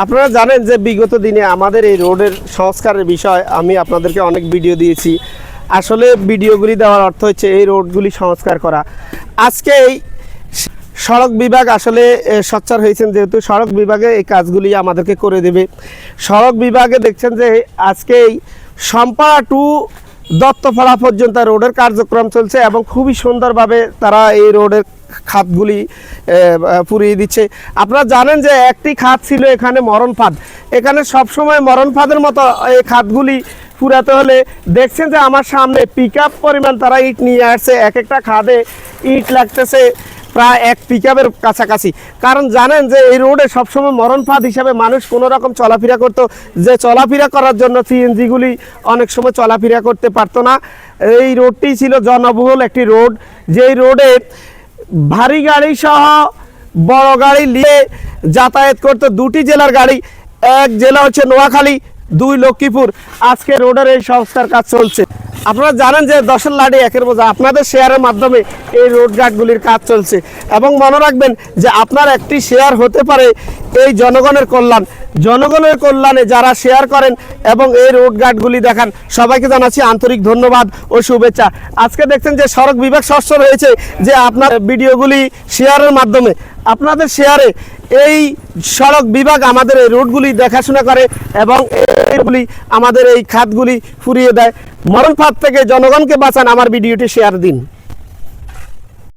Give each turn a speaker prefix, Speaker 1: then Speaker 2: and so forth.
Speaker 1: আপনারা জানেন যে বিগত দিনে আমাদের এই রোডের সংস্কারের বিষয় আমি আপনাদেরকে অনেক ভিডিও দিয়েছি। আসলে ভিডিওগুলি দেওয়ার অর্থ হচ্ছে এই রোডগুলি সংস্কার করা। আজকে এই সড়ক বিভাগ আসলে সোচ্চার হয়েছেন যেহেতু সড়ক বিভাগে এই কাজগুলি আমাদেরকে করে দেবে। সড়ক বিভাগে দেখছেন যে আজকে এই সম্পাড়া টু দত্তপাড়া পর্যন্ত রোডের কার্যক্রম চলছে এবং খুবই সুন্দরভাবে তারা এই রোডের খাতগুলি পুরিয়ে দিচ্ছে। আপনারা জানেন যে একটি খাত ছিল এখানে মরণ ফাঁদ এখানে সবসময় মরণ ফাঁদের মতো এই খাতগুলি পুরাতে হলে দেখছেন যে আমার সামনে পিক পরিমাণ তারা ইট নিয়ে আসছে। এক একটা খাদে ইট লাগতেছে। প্রায় এক পিকআপের কাছাকাছি। কারণ জানেন যে এই রোডে সবসময় মরণ ফাঁদ হিসাবে মানুষ কোনো রকম চলাফেরা করতো। যে চলাফেরা করার জন্য সিএনজিগুলি অনেক সময় চলাফেরা করতে পারতো না। এই রোডটি ছিল জনবহুল একটি রোড। যেই রোডে ভারী গাড়ি সহ বড় গাড়ি নিয়ে যাতায়াত করতো দুটি জেলার গাড়ি। এক জেলা হচ্ছে নোয়াখালী, দুই লক্ষ্মীপুর। আজকে রোডের এই সংস্কার কাজ চলছে। আপনারা জানেন যে দশের লাডি একের বোঝা। আপনাদের শেয়ারের মাধ্যমে এই রোড গার্ডগুলির কাজ চলছে। এবং মনে রাখবেন যে আপনার একটি শেয়ার হতে পারে এই জনগণের কল্যাণ। জনগণের কল্যাণে যারা শেয়ার করেন এবং এই রোড গার্ডগুলি দেখান, সবাইকে জানাচ্ছি আন্তরিক ধন্যবাদ ও শুভেচ্ছা। আজকে দেখছেন যে সড়ক বিভাগ সচ্ছল হয়েছে যে আপনার ভিডিওগুলি শেয়ারের মাধ্যমে। আপনাদের শেয়ারে এই সড়ক বিভাগ আমাদের এই রোডগুলি দেখাশোনা করে এবং এইগুলি আমাদের এই খাতগুলি ফুরিয়ে দেয়। মরণ ফাঁদ থেকে জনগণকে বাঁচান। আমার ভিডিওটি শেয়ার দিন।